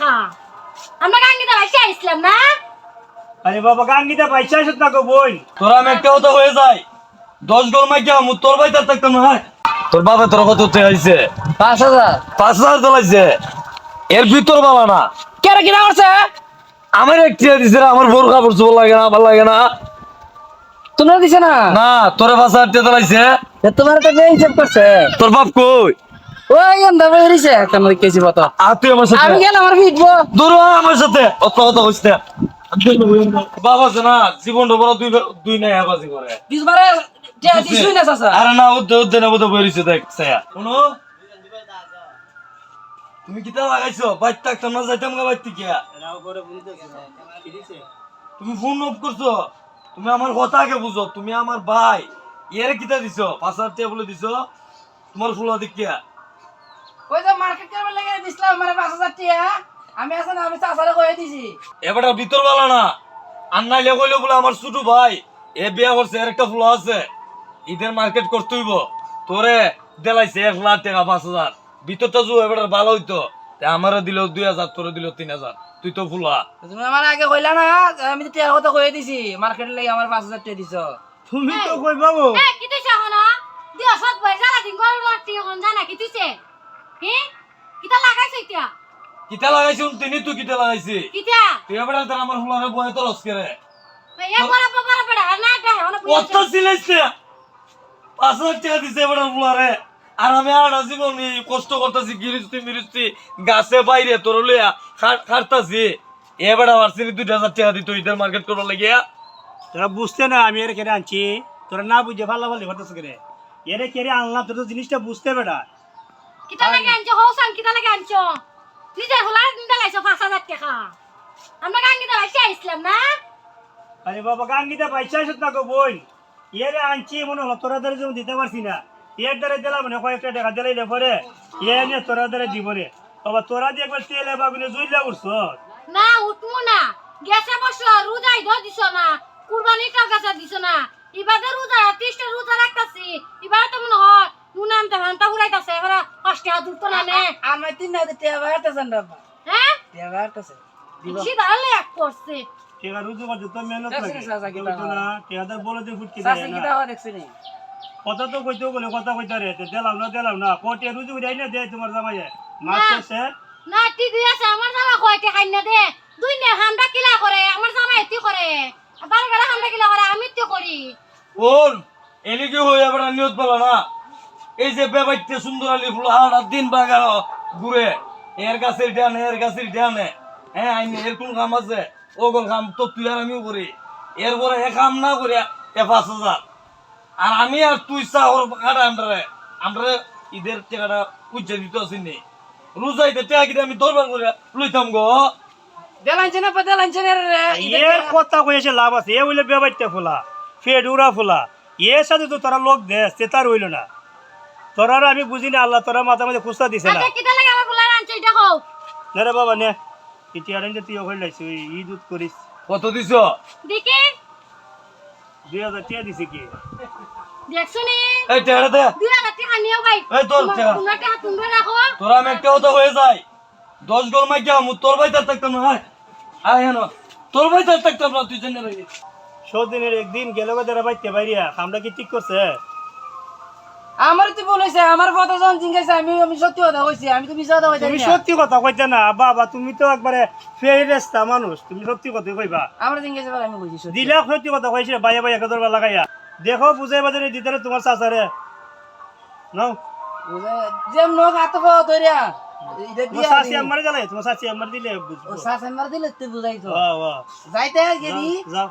খা আমরা গাঙ্গিতে ভাইসে আসলাম না? আরে বাবা গাঙ্গিতে পয়সা আসত না গো বোন। তোরা আমি একটা কথা হয়ে যায় দশ গল মাই মু তোর বাইতে থাকতাম না তোর বাবা তোর কত উঠে আইছে। পাঁচ হাজার। পাঁচ হাজার চালাইছে এর ভিতর বাবা না। কেন কিনা করছে আমার একটি দিছে আমার বোর কাপড় চোপড় লাগে না ভালো লাগে না। তোমরা দিছে না? না তোরে হাজার টাকা চালাইছে এ তোমার তো হিসাব করছে। তোর বাপ কই? ওই এন্দা বেরিয়েছে কেন কেজি মতো আর তুই আমার সাথে? আমি গেলাম আমার ভিটবো দূর আমার সাথে। অত কথা হইছে না। বাবা আছে না জীবনটা বড় দুই দুই নাই আবাজি করে দিসবারে দিছুই না চাচা। আরে না উদ্দে উদ্দে না বোধ বইরিছে দেখ সায়া শুনো? তুমি কিতা লাগাইছো? বাইর থাকতাম না যাইতাম গা বাইর থেকে। তুমি ফোন অফ করছ। তুমি আমার কথা আগে বুঝো। তুমি আমার ভাই। এর কিতা দিছো? পাঁচ হাজার টাকা বলে দিছো। তোমার ফুলা দেখিয়া। ওই যে মার্কেট করবার লাগে দিছিলাম মানে পাঁচ হাজার টিয়া। আমি আছে আমি চাচারে কয়ে দিছি। এবারটা ভিতর বেলা না। আর নাইলে কইলে বলে আমার ছোট ভাই এ বিয়া করছে এর একটা ফুলা আছে। ঈদের মার্কেট করতে তোরে দেলাইছে এক লাখ টাকা পাঁচ হাজার। ভিতরটা জু এবার ভালো হইতো আমারও দিল দুই হাজার তোরে দিল তিন হাজার। তুই তো ফুলা। তুমি আমার আগে কইলা না আমি তো টিয়ার কথা কয়ে দিছি। মার্কেটের লাগে আমার পাঁচ হাজার টিয়া দিছ। তুমি তো কই বাবু? কি তুই হন দিও সব বই জ্বালা দিন গরম লাগতি এখন জানা কি তুইছে? হে? কিতা লাগাইছ ইতিয়া কিতা লাগাইছি তিনি তুই কিতা লাগাইছি? কিতা? তুই এবার তোর আমার ফুলারে বয়ে তো লস করে এ বড় বড় বড় না এটা হন কত সিলাইছে পাঁচ হাজার টাকা দিছে এবার ফুলারে আর আমি আর জীবন কষ্ট করতেছি গিরিস্তি মিরিস্তি গাছে বাইরে তোর লইয়া খাটতাছি এবার আমার সিনি দুই হাজার টাকা দিত ঈদের মার্কেট করবার লাগিয়া তোরা বুঝতে না আমি এর কেড়ে আনছি। তোরা না বুঝে ভালো ভালো করতেছ কেড়ে। এরে কেড়ে আনলাম তোর তো জিনিসটা বুঝতে বেটা কিতা লাগে আনছো? হৌসান কিতা লাগে আনছো? তুই যে হলার দিন লাগাইছো পাঁচ হাজার টাকা। আমরা গাঙ্গিতে ভাইসে আসলাম না? আরে বাবা গাঙ্গিতে পয়সা আসত না গো বোন এরে আনছি মনে হলো তোরা ধরে যেমন দিতে পারছি না। এর দ্বারা দিলাম মানে কয়েকটা টাকা দিলাইলে পরে এ নিয়ে তোরা দ্বারা দিব রে বাবা তোরা দিয়ে একবার তেলে বাগুনে জুইলা উঠছ না উঠমু না। গেছে বসো রোজাই ধ দিছ না। কুরবানি টাকা দিছ না। ইবাদে রোজা ত্রিশটা রোজা রাখতাছি এবারে তো মনে হয় নুন আনতে ভান্তা উড়াইতাছে এবারে কষ্টে হাত না নে আমার তিন হাজার টিয়া বাড়তেছেন রাব্বা হ্যাঁ? বাড়তেছে। করছে। টেকা রুজু করছে তো মেহনত লাগে। না, টেকাদার বলে দিয়ে ফুটকে দেয় কি না। দাওয়া দেখছি নি? কথা তো কইতেও বলে কথা কইতে রে দিলাম না দিলাম না। কোটে রুজু দেয় না দেয় তোমার শেষে। না টিভি আছে আমার জামা কয়তে খাই না দে। দুই নে হামডা কিলা করে আমার জামা এতি করে। বারে বারে হামডা কিলা করে আমি তো করি। ওর এলিকে হয়ে এবার নিয়ত পেল না? এই যে বেবাইতে সুন্দর আলী ফুল হাড়া দিন বাগার ঘুরে। এর গাছের ডানে এর গাছের ডানে হ্যাঁ আইনি এর কোন কাম আছে? ও কোন কাম তো তুই আর আমিও করি। এরপরে এ কাম না করে এ পাঁচ হাজার। আর আমি আর তুই চা ওর কাটা আমরা আমরা ঈদের টাকাটা উজ্জা দিতে আসিনি রোজাইতে টাকা কিনে আমি দরবার করে লইতাম গো। না পা দেলাইছে রে এর কথা কইছে লাভ আছে। এ হইলে বেবাইতে ফুলা ফেড উড়া ফুলা। এর সাথে তো তারা লোক দে সে তার হইল না। তোরা আমি বুঝি না আল্লাহ তোরা মাথা মাঝে খুস্তা দিছে না। রে বাবা নে। আরেন তুই ওখানে লাইছিস ঈদ উদ করিস। কত দিছ? দেখি দুই হাজার টাকা দিছে কি? দেখছ এই টাকাটা দে। দুই হাজার টাকা নিও ভাই। এই তোর টাকা। তোমরা টাকা তোমরা রাখো। তোরা আমি একটা কথা হয়ে যায় দশ গোল মাই গিয়া মু তোর বাইতে থাকতাম না। হায় আয় হেন। তোর বাইতে থাকতাম না তুই জেনে রইলি। সৌদিনের একদিন গেলে বাইতে বাইরিয়া আমরা কি ঠিক করছে? আমার তো বলেছে আমার কথা যখন জিজ্ঞাসা আমি আমি সত্যি কথা কইছি আমি তো মিছা কথা কইছি তুমি সত্যি কথা কইতে না বাবা তুমি তো একবারে ফেরেস্তা মানুষ তুমি সত্যি কথা কইবা। আমার জিজ্ঞাসা আমি কইছি সত্যি। দিলা সত্যি কথা কইছে বাইয়া বাইয়া কদর লাগাইয়া। দেখো বুঝাই বাজারে দিতে তোমার চাচারে। নাও। বুঝে- যে নখ হাত পা ধরিয়া তোমার আমার দিলে বুঝব। দিলে তুই বুঝাই যাইতে গেলি। যাও।